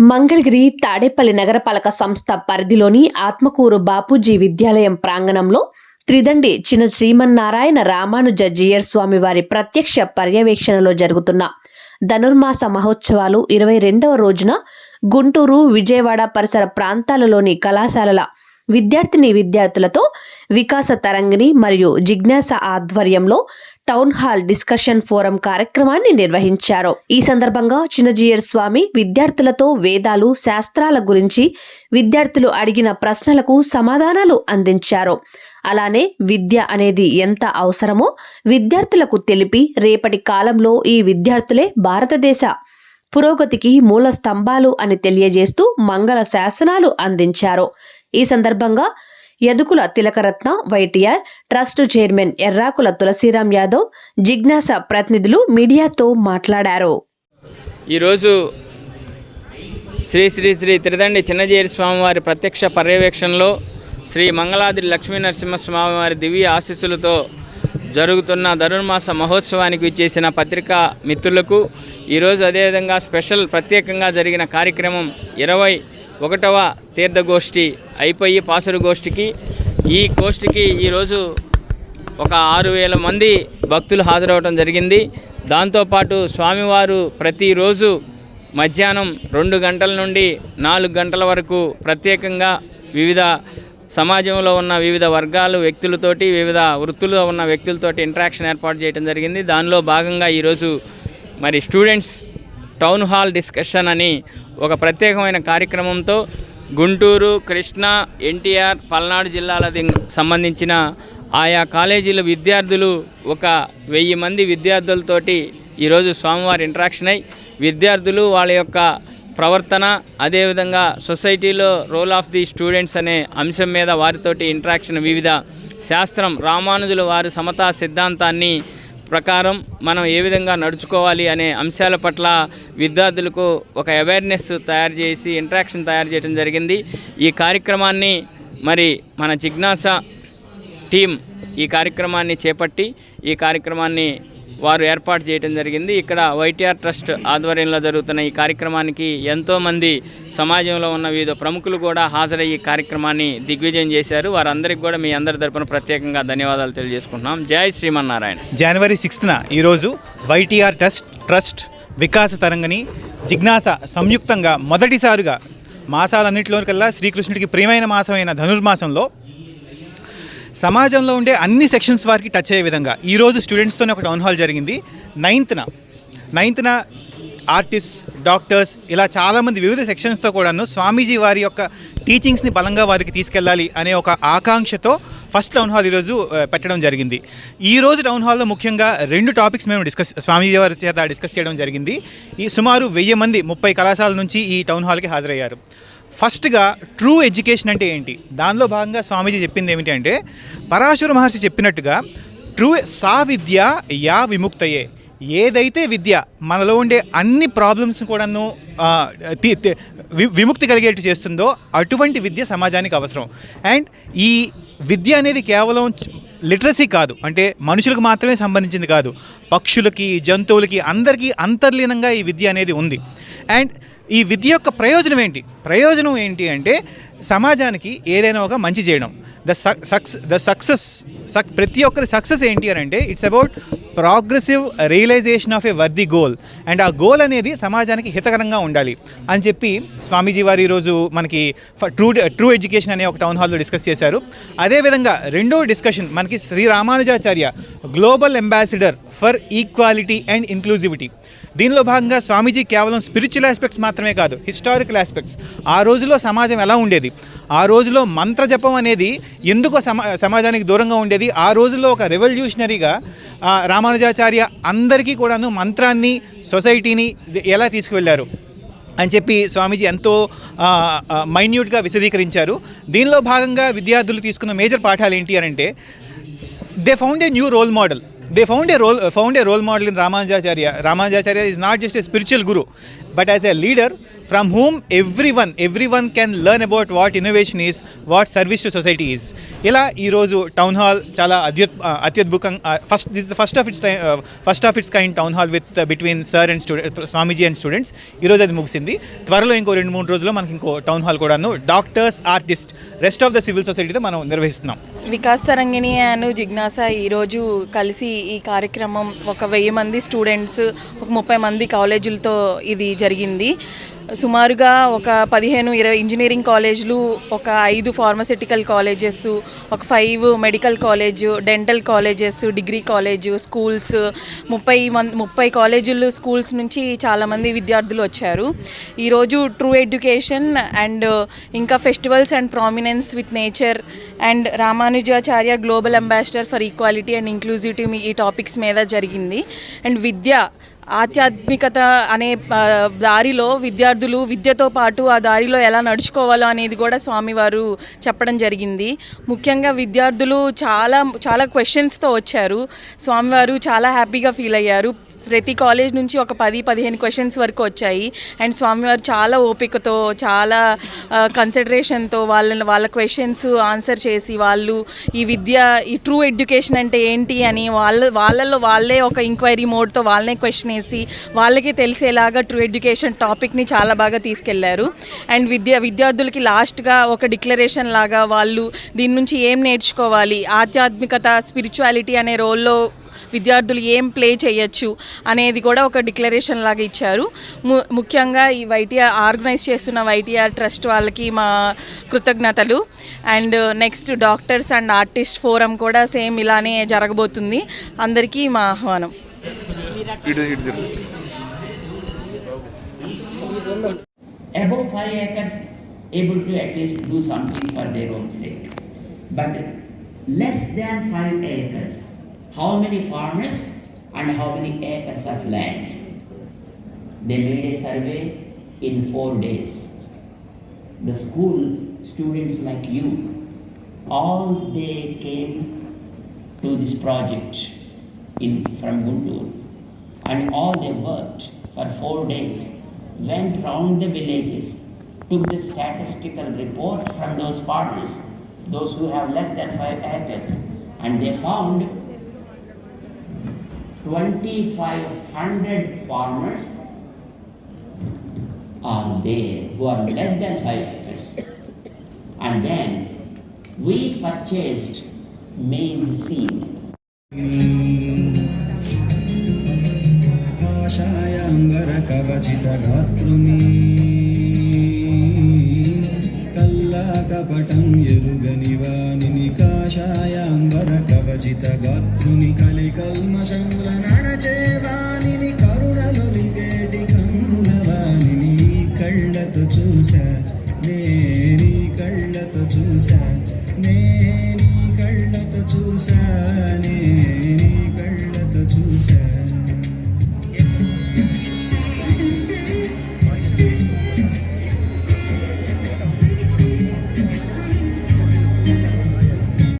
మంగళగిరి తాడేపల్లి నగరపాలక సంస్థ పరిధిలోని ఆత్మకూరు బాపూజీ విద్యాలయం ప్రాంగణంలో త్రిదండి చిన శ్రీమన్నారాయణ రామానుజ జీయర్ స్వామి వారి ప్రత్యక్ష పర్యవేక్షణలో జరుగుతున్న ధనుర్మాస మహోత్సవాలు ఇరవై రెండవ రోజున గుంటూరు విజయవాడ పరిసర ప్రాంతాలలోని కళాశాలల విద్యార్థిని విద్యార్థులతో వికాస తరంగిణి మరియు జిజ్ఞాస ఆధ్వర్యంలో టౌన్ హాల్ డిస్కషన్ ఫోరం కార్యక్రమాన్ని నిర్వహించారు. ఈ సందర్భంగా చిన్నజీయర్ స్వామి విద్యార్థులతో వేదాలు శాస్త్రాల గురించి విద్యార్థులు అడిగిన ప్రశ్నలకు సమాధానాలు అందించారు. అలానే విద్య అనేది ఎంత అవసరమో విద్యార్థులకు తెలిపి రేపటి కాలంలో ఈ విద్యార్థులే భారతదేశ పురోగతికి మూల స్తంభాలు అని తెలియజేస్తూ మంగళ శాసనాలు అందించారు. ఈ సందర్భంగా యదుకుల Tillakaratne YTR trust chairman Errakula Tulasiram Yadav Jignasa ప్రతినిధులు మీడియాతో మాట్లాడారు. ఈరోజు శ్రీ శ్రీ శ్రీ త్రిదండి చిన్నజీరి స్వామివారి ప్రత్యక్ష పర్యవేక్షణలో శ్రీ మంగళాద్రి లక్ష్మీ నరసింహస్వామివారి దివ్య ఆశీస్సులతో జరుగుతున్న ధనుర్మాస మహోత్సవానికి విచ్చేసిన పత్రికా మిత్రులకు ఈరోజు అదేవిధంగా స్పెషల్ ప్రత్యేకంగా జరిగిన కార్యక్రమం ఇరవై ఒకటవ తీర్థగోష్ఠి అయిపోయి పాసరు గోష్ఠికి ఈ గోష్ఠికి ఈరోజు ఒక ఆరు వేల మంది భక్తులు హాజరవడం జరిగింది. దాంతోపాటు స్వామివారు ప్రతిరోజు మధ్యాహ్నం రెండు గంటల నుండి నాలుగు గంటల వరకు ప్రత్యేకంగా వివిధ సమాజంలో ఉన్న వివిధ వర్గాలు వ్యక్తులతోటి వివిధ వృత్తుల్లో ఉన్న వ్యక్తులతోటి ఇంటరాక్షన్ ఏర్పాటు చేయడం జరిగింది. దానిలో భాగంగా ఈరోజు మరి స్టూడెంట్స్ టౌన్ హాల్ డిస్కషన్ అని ఒక ప్రత్యేకమైన కార్యక్రమంతో గుంటూరు కృష్ణా ఎన్టీఆర్ పల్నాడు జిల్లాలకు సంబంధించిన ఆయా కాలేజీల విద్యార్థులు ఒక వెయ్యి మంది విద్యార్థులతోటి ఈరోజు స్వామివారి ఇంటరాక్షన్ అయి విద్యార్థులు వాళ్ళ యొక్క ప్రవర్తన అదేవిధంగా సొసైటీలో రోల్ ఆఫ్ ది స్టూడెంట్స్ అనే అంశం మీద వారితోటి ఇంటరాక్షన్ వివిధ శాస్త్రం రామానుజుల వారి సమతా సిద్ధాంతాన్ని ప్రకారం మనం ఏ విధంగా నడుచుకోవాలి అనే అంశాల పట్ల విద్యార్థులకు ఒక అవేర్నెస్ తయారు చేసి ఇంటరాక్షన్ తయారు చేయడం జరిగింది. ఈ కార్యక్రమాన్ని మరి మన జిజ్ఞాస టీం ఈ కార్యక్రమాన్ని చేపట్టి ఈ కార్యక్రమాన్ని వారు ఏర్పాటు చేయడం జరిగింది. ఇక్కడ వైటీఆర్ ట్రస్ట్ ఆధ్వర్యంలో జరుగుతున్న ఈ కార్యక్రమానికి ఎంతోమంది సమాజంలో ఉన్న వివిధ ప్రముఖులు కూడా హాజరయ్యి కార్యక్రమాన్ని దిగ్విజయం చేశారు. వారందరికీ కూడా మీ అందరి తరపున ప్రత్యేకంగా ధన్యవాదాలు తెలియజేసుకుంటున్నాం. జై శ్రీమన్నారాయణ. జనవరి సిక్స్త్న ఈరోజు YTR trust trust Vikasa Tarangini Jignasa సంయుక్తంగా మొదటిసారిగా మాసాలన్నింటిలో కల్లా శ్రీకృష్ణుడికి ప్రియమైన మాసమైన ధనుర్మాసంలో సమాజంలో ఉండే అన్ని సెక్షన్స్ వారికి టచ్ అయ్యే విధంగా. ఈరోజు స్టూడెంట్స్తోనే ఒక టౌన్ హాల్ జరిగింది. నైన్త్న నైన్త్న ఆర్టిస్ట్ డాక్టర్స్ ఇలా చాలామంది వివిధ సెక్షన్స్తో కూడాను స్వామీజీ వారి యొక్క టీచింగ్స్ని బలంగా వారికి తీసుకెళ్ళాలి అనే ఒక ఆకాంక్షతో ఫస్ట్ టౌన్ హాల్ ఈరోజు పెట్టడం జరిగింది. ఈ రోజు టౌన్ హాల్లో ముఖ్యంగా రెండు టాపిక్స్ మేము డిస్కస్ స్వామీజీ వారి చేత డిస్కస్ చేయడం జరిగింది. ఈ సుమారు వెయ్యి మంది ముప్పై కళాశాల నుంచి ఈ టౌన్ హాల్కి హాజరయ్యారు. ఫస్ట్గా ట్రూ ఎడ్యుకేషన్ అంటే ఏంటి? దానిలో భాగంగా స్వామీజీ చెప్పింది ఏమిటంటే పరాశుర మహర్షి చెప్పినట్టుగా ట్రూ సా విద్య యా విముక్తయే. ఏదైతే విద్య మనలో ఉండే అన్ని ప్రాబ్లమ్స్ కూడాను విముక్తి కలిగేట్టు చేస్తుందో అటువంటి విద్య సమాజానికి అవసరం. అండ్ ఈ విద్య అనేది కేవలం లిటరసీ కాదు. అంటే మనుషులకు మాత్రమే సంబంధించింది కాదు. పక్షులకి జంతువులకి అందరికీ అంతర్లీనంగా ఈ విద్య అనేది ఉంది. అండ్ ఈ విద్య యొక్క ప్రయోజనం ఏంటి? ప్రయోజనం ఏంటి అంటే సమాజానికి ఏదైనా ఒక మంచి చేయడం. The sucks the success suck ప్రతి ఒక్కరి సక్సెస్ ఏంటి అని అంటే it's about progressive realisation of a worthy goal and ఆ గోల్ అనేది సమాజానికి హితకరంగా ఉండాలి. అని చెప్పి స్వామీజీ వారు ఈరోజు మనకి ట్రూ ట్రూ ఎడ్యుకేషన్ అనే ఒక టౌన్ హాల్లో డిస్కస్ చేశారు. అదేవిధంగా రెండో డిస్కషన్ మనకి Shri Ramanujacharya global ambassador for equality and inclusivity దీనిలో భాగంగా స్వామీజీ కేవలం స్పిరిచువల్ ఆస్పెక్ట్స్ మాత్రమే కాదు హిస్టారికల్ ఆస్పెక్ట్స్ ఆ రోజులో సమాజం ఎలా ఉండేది? ఆ రోజులో మంత్ర జపం అనేది ఎందుకు సమా సమాజానికి దూరంగా ఉండేది? ఆ రోజుల్లో ఒక రెవల్యూషనరీగా రామానుజాచార్య అందరికీ కూడాను మంత్రాన్ని సొసైటీని ఎలా తీసుకువెళ్ళారు? అని చెప్పి స్వామీజీ ఎంతో మైన్యూట్గా విశదీకరించారు. దీనిలో భాగంగా విద్యార్థులు తీసుకున్న మేజర్ పాఠాలు ఏంటి అని అంటే they found a new role model they found a role found a role model in Ramanujacharya Ramanujacharya is not just a spiritual guru but as a leader from whom everyone everyone can learn about what innovation is what service to society is. ఇలా ఈరోజు town hall చాలా అద్యుత్ అత్యద్భుతంగా first this the first of its first of its kind town hall with between sir and student Swamiji and students ఈరోజు అది ముగిసింది. త్వరలో ఇంకో రెండు మూడు రోజుల్లో మనకి ఇంకో టౌన్ హాల్ కూడాను doctors artist rest of the civil సొసైటీతో మనం నిర్వహిస్తున్నాం. వికాస్ తరంగిణి అను జిజ్ఞాస ఈరోజు కలిసి ఈ కార్యక్రమం ఒక వెయ్యి మంది స్టూడెంట్స్ ఒక ముప్పై మంది కాలేజీలతో ఇది జరిగింది. సుమారుగా ఒక పదిహేను ఇరవై ఇంజనీరింగ్ కాలేజీలు ఒక ఐదు ఫార్మసిటికల్ కాలేజెస్ ఒక five medical college dental colleges degree college schools ముప్పై మంది ముప్పై కాలేజీలు స్కూల్స్ నుంచి చాలామంది విద్యార్థులు వచ్చారు. ఈరోజు ట్రూ ఎడ్యుకేషన్ అండ్ ఇంకా festivals and prominence with nature and Ramanujacharya global ambassador for equality and inclusivity ఈ టాపిక్స్ మీద జరిగింది. అండ్ విద్య ఆధ్యాత్మికత అనే దారిలో విద్యార్థులు విద్యతో పాటు ఆ దారిలో ఎలా నడుచుకోవాలో అనేది కూడా స్వామివారు చెప్పడం జరిగింది. ముఖ్యంగా విద్యార్థులు చాలా చాలా క్వశ్చన్స్తో వచ్చారు. స్వామివారు చాలా హ్యాపీగా ఫీల్ అయ్యారు. ప్రతి కాలేజ్ నుంచి ఒక పది పదిహేను క్వశ్చన్స్ వరకు వచ్చాయి. అండ్ స్వామివారు చాలా ఓపికతో చాలా కన్సిడరేషన్తో వాళ్ళని వాళ్ళ క్వశ్చన్స్ ఆన్సర్ చేసి వాళ్ళు ఈ విద్య ఈ ట్రూ ఎడ్యుకేషన్ అంటే ఏంటి అని వాళ్ళ వాళ్ళల్లో వాళ్ళే ఒక ఇంక్వైరీ మోడ్తో వాళ్ళనే క్వశ్చన్ వేసి వాళ్ళకి తెలిసేలాగా ట్రూ ఎడ్యుకేషన్ టాపిక్ని చాలా బాగా తీసుకెళ్ళారు. అండ్ విద్య విద్యార్థులకి లాస్ట్గా ఒక డిక్లరేషన్ లాగా వాళ్ళు దీని నుంచి ఏం నేర్చుకోవాలి? ఆధ్యాత్మికత స్పిరిచువాలిటీ అనే రోల్లో విద్యార్థులు ఏం ప్లే చేయొచ్చు అనేది కూడా ఒక డిక్లరేషన్ లాగా ఇచ్చారు. ము- ముఖ్యంగా ఈ వైటీఆర్ ఆర్గనైజ్ చేస్తున్న వైటీఆర్ ట్రస్ట్ వాళ్ళకి మా కృతజ్ఞతలు. And next doctors and artist forum కూడా సేమ్ ఇలానే జరగబోతుంది. అందరికీ మా ఆహ్వానం. above 5 acres able to at least do something for their own sake. But less than 5 acres, how many farmers and how many acres of land? They made a survey in 4 days. The school students like you, all they came to this project in from Guntur and all they worked for four days, went round the villages, took the statistical report from those farmers, those who have less than five acres, and they found 2,500 farmers are there who are less than five acres. And then we purchased maize seed కాషాయాంబరకవచితగాత్రుని కల్లాకపటం ఎరుగని వానిని కాషాయాంబరకవచితగాత్రుని కలికల్మషముల నడచేవానిని seni.